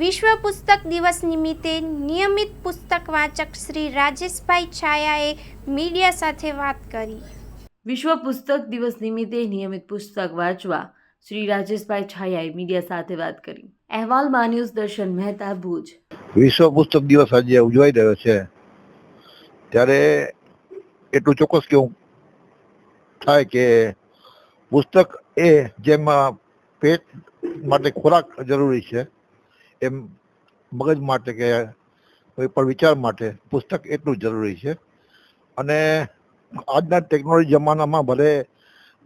વિશ્વ પુસ્તક દિવસ નિમિત્તે નિયમિત પુસ્તક વાચક શ્રી રાજેશભાઈ છાયાએ મીડિયા સાથે વાત કરી. વિશ્વ પુસ્તક દિવસ નિમિત્તે નિયમિત પુસ્તક વાંચવા શ્રી રાજેશભાઈ છાયાએ મીડિયા સાથે વાત કરી. અહેવાલ ન્યૂઝ દર્શન મહેતા ભુજ. વિશ્વ પુસ્તક દિવસ આજે ઉજવાઈ રહ્યો છે. ત્યારે એટલું ચોક્કસ કેવું થાય કે પુસ્તક એ જેમાં પેટ માટે ખોરાક જરૂરી છે. એમ મગજ માટે કે કોઈ પણ વિચાર માટે પુસ્તક એટલું જરૂરી છે. અને આજના ટેકનોલોજી જમાનામાં ભલે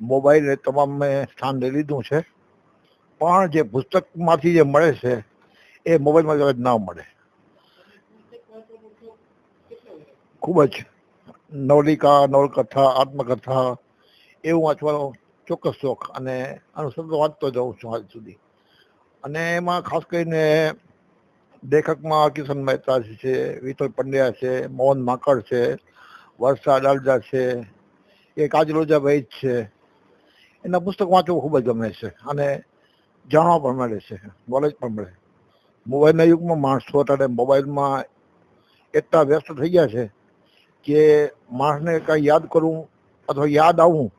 મોબાઈલે તમામ સ્થાન લઈ લીધું છે, પણ જે પુસ્તકમાંથી જે મળે છે, એ મોબાઈલમાં કદાચ ના મળે. ખૂબ જ નવલિકા, નવલકથા, આત્મકથા એવું વાંચવાનો ચોક્કસ શોખ અને સતત વાંચતો જાઉં છું આજ સુધી. અને એમાં ખાસ કરીને લેખકમાં કિશન મહેતા છે, વિઠ્ઠલ પંડ્યા છે, મોહન માકડ છે, વર્ષા અડાલજા છે, એ કાજલોજાભાઈ જ છે. એના પુસ્તક વાંચવું ખૂબ જ ગમે છે અને જાણવા પણ મળે છે નોલેજ પણ મળે. મોબાઈલના યુગમાં માણસો અત્યારે મોબાઈલમાં એટલા વ્યસ્ત થઈ ગયા છે કે માણસને કાંઈ યાદ કરવું અથવા યાદ આવવું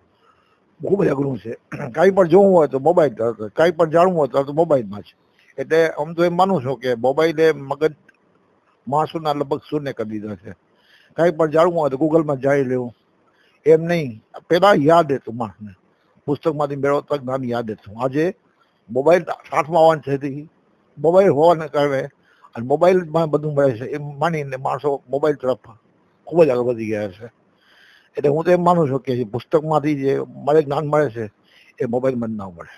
ખૂબ જ અઘરું છે. કાંઈ પણ જોવું હોય તો મોબાઈલ તરત કાંઈ પણ જાણવું હોય તો મોબાઈલમાં છે. એટલે આમ તો એમ માનું છું કે મોબાઈલે મગજ માણસોના લગભગ શૂન્ય કરી દીધા છે. કાંઈ પણ જાણવું હોય તો ગૂગલમાં જાણી લેવું. એમ નહીં પહેલાં યાદ હતું માણસને. પુસ્તકમાંથી મેળવતા જ્ઞાન યાદ હતું. આજે મોબાઈલ હાથમાં આવવાનું છે મોબાઈલ હોવાને કારણે અને મોબાઈલમાં બધું મળે છે. એમ માનીને માણસો મોબાઈલ તરફ ખૂબ જ આગળ વધી ગયા છે. એટલે હું તો એમ માનું છું કે પુસ્તકમાંથી જે મળે જ્ઞાન મળે છે, એ મોબાઈલમાં જ ના મળે.